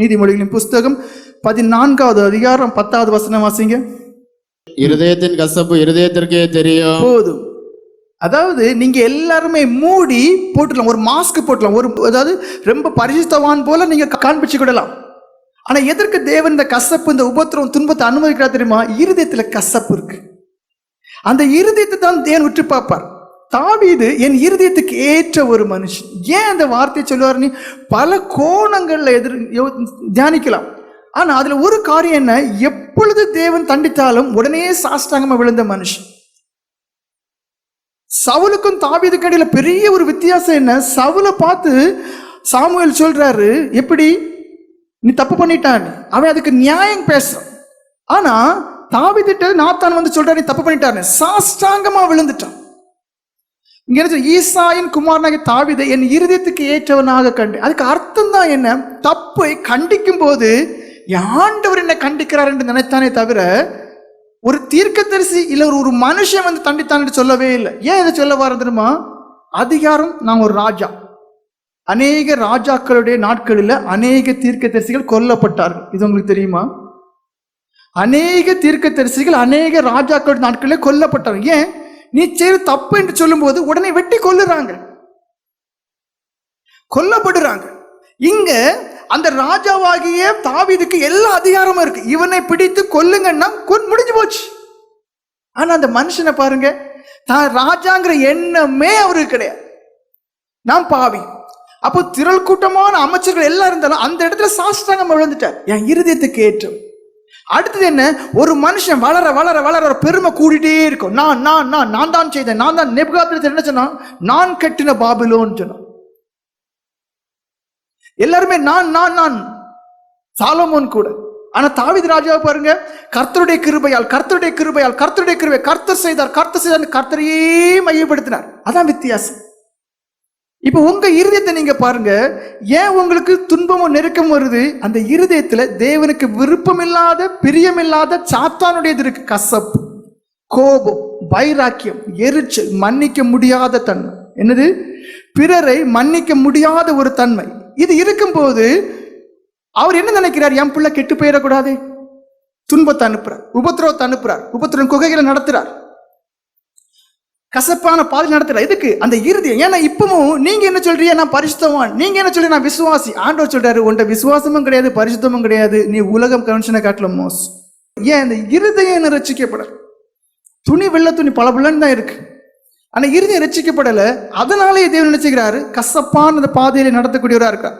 நீதிமொழிகளின் புஸ்தகம் பதினான்காவது அதிகாரம் பத்தாவது வசனம் வாசிங்க. இருதயத்தின் கசப்பு இருதயத்திற்கே தெரியும். போதும். அதாவது நீங்க எல்லாருமே மூடி போட்டுடலாம் ஒரு மாஸ்க் போட்டுடலாம் ஒரு அதாவது ரொம்ப பரிசுத்தவான் போல நீங்க காண்பிச்சு விடலாம் ஆனா எதற்கு தேவன் இந்த கசப்பு இந்த உபத்திரம் துன்பத்தை அனுமதிக்கிறா தெரியுமா? இருதயத்துல கசப்பு இருக்கு. அந்த இருதயத்தை தான் தேவன் உற்று பார்ப்பார். தாவீது என் இருதயத்துக்கு ஏற்ற ஒரு மனுஷன். ஏன் அந்த வார்த்தையை சொல்லுவார் நீ? பல கோணங்களில் எதிர் தியானிக்கலாம். ஆனால் அதில் ஒரு காரியம் என்ன? எப்பொழுது தேவன் தண்டித்தாலும் உடனே சாஷ்டாங்கமாக விழுந்த மனுஷன். சவுலுக்கும் தாவீதுக்கும் இடையில பெரிய ஒரு வித்தியாசம் என்ன? சவுலை பார்த்து சாமுவேல் சொல்றாரு எப்படி? நீ தப்பு பண்ணிட்டான்னு அவன் அதுக்கு நியாயம் பேசுறான். ஆனா தாவிதிட்ட நாத்தான் வந்து சொல்றாரு நீ தப்பு பண்ணிட்டான்னு சாஷ்டாங்கமா விழுந்துட்டான். இங்க என்ன ஈசாயின் குமாரனாக தாவிதை என் இருதயத்துக்கு ஏற்றவனாக கண்டு. அதுக்கு அர்த்தம் தான் என்ன? தப்பை கண்டிக்கும் போது ஆண்டவர் என்ன கண்டிக்கிறார் என்று நினைத்தானே தவிர ஒரு தீர்க்கதரிசி இல்ல ஒரு ஒரு மனுஷன் வந்து தண்டித்தான் சொல்லவே இல்லை. ஏன் இதை சொல்ல வர தெரியுமா? அதிகாரம் நான் ஒரு ராஜா. அநேக ராஜாக்களுடைய நாட்களில் அநேக தீர்க்கதரிசிகள் கொல்லப்பட்டார்கள். இது உங்களுக்கு தெரியுமா? அநேக தீர்க்கதரிசிகள் அநேக ராஜாக்களுடைய நாட்களில் கொல்லப்பட்டார்கள். ஏன்? நீ செய்த தப்பு என்று சொல்லும்போது உடனே வெட்டி கொல்லுறாங்க. கொல்லப்படுறாங்க. இங்க அந்த ராஜாவாகிய தாவிதுக்கு எல்லா அதிகாரமும் இருக்கு. இவனை பிடித்து கொல்லுங்கன்னா கொன் முடிஞ்சு போச்சு. ஆனா அந்த மனுஷனை பாருங்க தான் ராஜாங்கிற எண்ணமே அவருக்கு கிடையாது. நான் பாவி. அப்போ திரள் கூட்டமான அமைச்சர்கள் எல்லாம் இருந்தாலும் அந்த இடத்துல சாஸ்திரங்கம் விழுந்துட்டார். என் இருதயத்துக்கு ஏற்றும் அடுத்தது என்ன? ஒரு மனுஷன் வளர வளர வளர ஒரு பெருமை கூடிட்டே இருக்கும். நான் நான் நான் நான் தான் செய்தேன். நான் தான் நெபுகாத்திரத்தில் என்ன சொன்னான் நான் கட்டின பாபிலோன்னு சொன்னான் எல்லாருமே நான் நான் நான் சாலமோன் கூட ஆனா தாவித ராஜாவை பாருங்க கர்த்தருடைய கிருபையால் கர்த்தருடைய கிருபையால் கர்த்தருடைய கிருபை கர்த்தர் செய்தார் கர்த்தர் செய்தார் கர்த்தரையே மையப்படுத்தினார் அதான் வித்தியாசம் இப்போ உங்க இருதயத்தை நீங்க பாருங்க. ஏன் உங்களுக்கு துன்பமும் நெருக்கம் வருது? அந்த இருதயத்துல தேவனுக்கு விருப்பமில்லாத பிரியமில்லாத சாத்தானுடையது இருக்கு. கசப்பு கோபம் வைராக்கியம் எரிச்சல் மன்னிக்க முடியாத தன்மை. என்னது? பிறரை மன்னிக்க முடியாத ஒரு தன்மை. இது இருக்கும்போது அவர் என்ன நினைக்கிறார்? என் பிள்ளை கெட்டு போயிடக்கூடாது. துன்பத்தை அனுப்புறார் உபத்திரவத்தை அனுப்புறார் உபத்திரம் குகைகளை நடத்துறார். கசப்பான பாதை நடத்துல எதுக்கு அந்த இருதயம் ஏன்னா இப்பவும் நீங்க என்ன சொல்றீங்க? நான் பரிசுத்தவான். நீங்க என்ன சொல்றீங்க? நான் விசுவாசி. ஆண்டவர் சொல்றாரு உன்ட விசுவாசமும் கிடையாது பரிசுத்தமும் கிடையாது. நீ உலகம் கவனிச்சனை காட்டிலும் மோஸ் ஏன் இந்த இருதயம் என்ன ரசிக்கப்படல? துணி வெள்ளை துணி பல தான் இருக்கு. ஆனா இறுதியை ரசிக்கப்படல. அதனாலேயே தேவன் நினைச்சுக்கிறாரு கசப்பான அந்த பாதையில நடத்தக்கூடியவரா இருக்கார்.